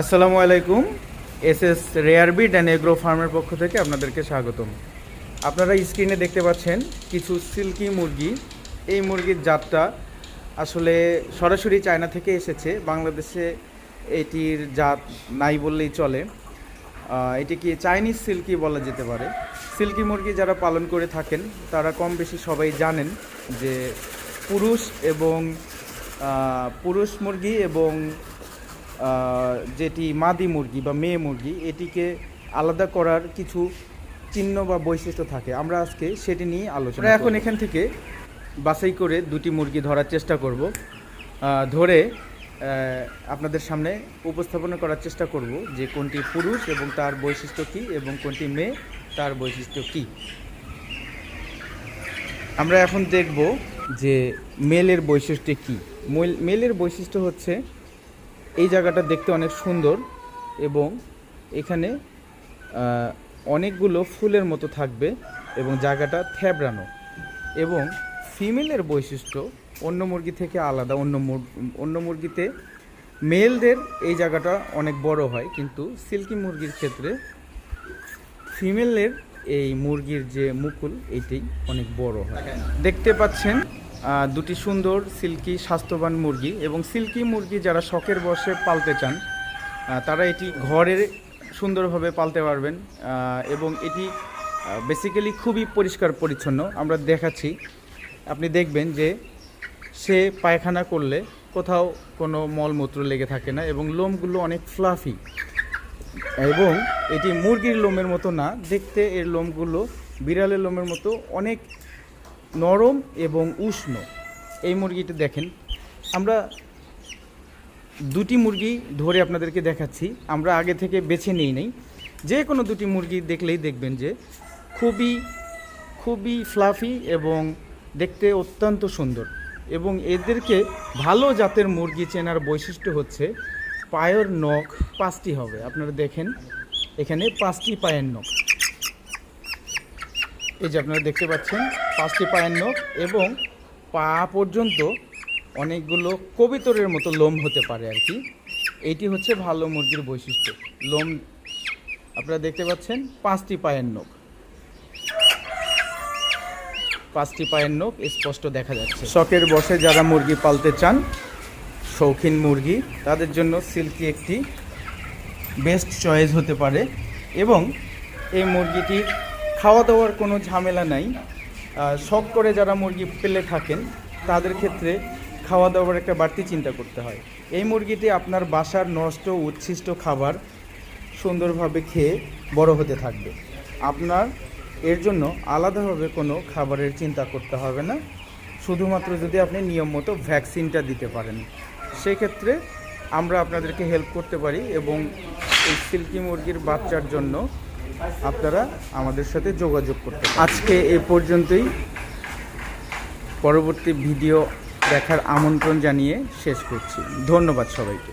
আসসালামু আলাইকুম। S S রেয়ারবিট অ্যান্ড এগ্রো ফার্মের পক্ষ থেকে আপনাদেরকে স্বাগতম। আপনারা স্ক্রিনে দেখতে পাচ্ছেন কিছু সিল্কি মুরগি। এই মুরগির জাতটা আসলে সরাসরি চায়না থেকে এসেছে। বাংলাদেশে এটির জাত নাই বললেই চলে। এটিকে চাইনিজ সিল্কি বলা যেতে পারে? সিল্কি মুরগি যারা পালন করে থাকেন, তারা কম বেশি সবাই জানেন যে পুরুষ এবং পুরুষ মুরগি এবং যেটি মাদি মুরগি বা মেয়ে মুরগি এটিকে আলাদা করার কিছু চিহ্ন বা বৈশিষ্ট্য থাকে। আমরা আজকে সেটি নিয়ে আলোচনা এখন এখান থেকে বাছাই করে দুটি মুরগি ধরার চেষ্টা করব। ধরে আপনাদের সামনে উপস্থাপনা করার চেষ্টা করব যে কোনটি পুরুষ এবং তার বৈশিষ্ট্য কী এবং কোনটি মেয়ে তার বৈশিষ্ট্য কী। আমরা এখন দেখব যে মেলের বৈশিষ্ট্য কী। মেল- মেলের বৈশিষ্ট্য হচ্ছে এই জায়গাটা দেখতে অনেক সুন্দর এবং এখানে অনেকগুলো ফুলের মতো থাকবে এবং জায়গাটা থ্যাবড়ানো এবং ফিমেলের বৈশিষ্ট্য অন্য মুরগি থেকে আলাদা, অন্য অন্য মুরগিতে মেলদের এই জায়গাটা অনেক বড় হয়, কিন্তু সিল্কি মুরগির ক্ষেত্রে ফিমেলের এই মুরগির যে মুকুল এইটাই অনেক বড় হয়। দেখতে পাচ্ছেন দুটি সুন্দর সিল্কি স্বাস্থ্যবান মুরগি এবং সিল্কি মুরগি যারা শখের বসে পালতে চান তারা এটি ঘরে সুন্দরভাবে পালতে পারবেন এবং এটি বেসিক্যালি খুবই পরিষ্কার পরিচ্ছন্ন। আমরা দেখাচ্ছি, আপনি দেখবেন যে সে পায়খানা করলে কোথাও কোনো মলমূত্র লেগে থাকে না এবং লোমগুলো অনেক ফ্লাফি এবং এটি মুরগির লোমের মতো না, দেখতে এর লোমগুলো বিড়ালের লোমের মতো অনেক নরম এবং উষ্ণ। এই মুরগিটা দেখেন। আমরা দুটি মুরগি ধরে আপনাদেরকে দেখাচ্ছি। আমরা আগে থেকে বেছে নিই নেই। যে কোনো দুটি মুরগি দেখলেই দেখবেন যে খুবই খুবই ফ্লাফি এবং দেখতে অত্যন্ত সুন্দর। এবং এদেরকে ভালো জাতের মুরগি চেনার বৈশিষ্ট্য হচ্ছে পায়ের নখ পাঁচটি হবে। আপনারা দেখেন, এখানে পাঁচটি পায়ের নখ। এই যে আপনারা দেখতে পাচ্ছেন, পাঁচটি পায়ের নখ এবং পা পর্যন্ত অনেকগুলো কবিতরের মতো লোম হতে পারে আর কি। এটি হচ্ছে ভালো মুরগির বৈশিষ্ট্য। লোম, আপনারা দেখতে পাচ্ছেন, পাঁচটি পায়ের নখ। পাঁচটি পায়ের নখ স্পষ্ট দেখা যাচ্ছে। শখের বসে যারা মুরগি পালতে চান, শৌখিন মুরগি, তাদের জন্য সিল্কি একটি বেস্ট চয়েস হতে পারে এবং এই মুরগিটির খাওয়া দাওয়ার কোনো ঝামেলা নাই। শখ করে যারা মুরগি পেলে থাকেন, তাদের ক্ষেত্রে খাওয়া দাওয়ার একটা বাড়তি চিন্তা করতে হয়। এই মুরগিটি আপনার বাসার নষ্ট, উচ্ছিষ্ট খাবার সুন্দরভাবে খেয়ে বড় হতে থাকবে। আপনার, এর জন্য আলাদাভাবে কোনো খাবারের চিন্তা করতে হবে না। শুধুমাত্র যদি আপনি নিয়ম মতো ভ্যাকসিনটা দিতে পারেন। সেক্ষেত্রে আমরা আপনাদেরকে হেল্প করতে পারি এবং এই সিল্কি মুরগির বাচ্চার জন্য আপনারা আমাদের সাথে যোগাযোগ করতে আজকে এ পর্যন্তই। পরবর্তী ভিডিও দেখার আমন্ত্রণ জানিয়ে শেষ করছি। ধন্যবাদ সবাইকে।